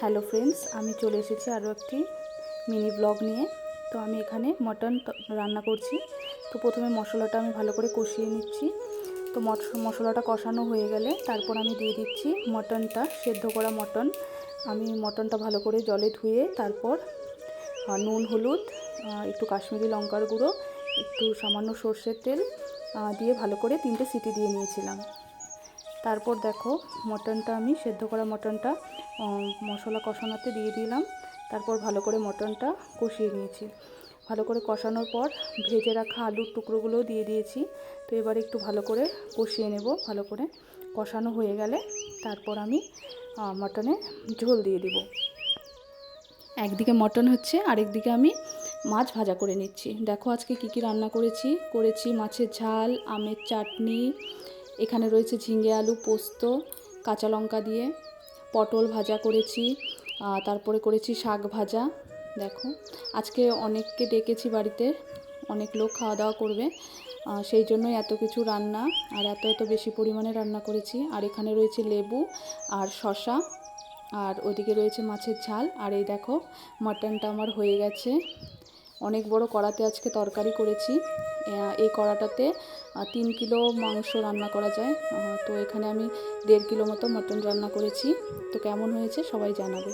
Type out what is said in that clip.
Hello friends আমি চলে এসেছি আরও একটি মিনি ব্লগ নিয়ে। তো আমি এখানে মটন রান্না করছি। তো প্রথমে মশলাটা আমি ভালো করে কষিয়ে নিচ্ছি। তো মশ- মশলাটা কষানো হয়ে গেলে তারপর আমি দিয়ে দিচ্ছি মটনটা সেদ্ধ করা মটন আমি মটনটা ভালো করে জলে ধুয়ে তারপর নুন, হলুদ একটু কাশ্মীরি লঙ্কার গুঁড়ো, একটু সামান্য সর্ষের তেল দিয়ে ভালো করে তিনটে সিটি দিয়ে নিয়েছিলাম। তারপর দেখো মটনটা আমি সেদ্ধ করা মটনটা মশলা কষানোতে দিয়ে দিলাম। তারপর ভালো করে মটনটা কষিয়ে নিয়েছি। ভালো করে কষানোর পর ভেজে রাখা আলুর টুকরোগুলোও দিয়ে দিয়েছি। তো এবারে একটু ভালো করে কষিয়ে নেব, ভালো করে। কষানো হয়ে গেলে তারপর আমি মটনে ঝোল দিয়ে দিব। একদিকে মটন হচ্ছে, আরেকদিকে আমি মাছ ভাজা করে নিচ্ছি। দেখো আজকে কি কি রান্না করেছি? করেছি মাছের ঝাল, আমের চাটনি এখানে রয়েছে ঝিঙে আলু পোস্ত, কাঁচা লঙ্কা দিয়ে পটল ভাজা করেছি তারপরে করেছি শাক ভাজা, দেখো। আজকে অনেককে ডেকেছি বাড়িতে, অনেক লোক খাওয়া দাওয়া করবে সেই জন্যই এত কিছু রান্না, আর এত এত বেশি পরিমাণে রান্না করেছি। আর এখানে রয়েছে লেবু আর শশা আর ওদিকে রয়েছে মাছের ঝাল, আর এই দেখো, মাটনটা আমার হয়ে গেছে। অনেক বড় কড়াতে আজকে তরকারি করেছি। এই কড়াটাতে তিন কিলো মাংস রান্না করা যায়। তো এখানে আমি দেড় কিলো মতো মটন রান্না করেছি। তো কেমন হয়েছে সবাই জানাবে।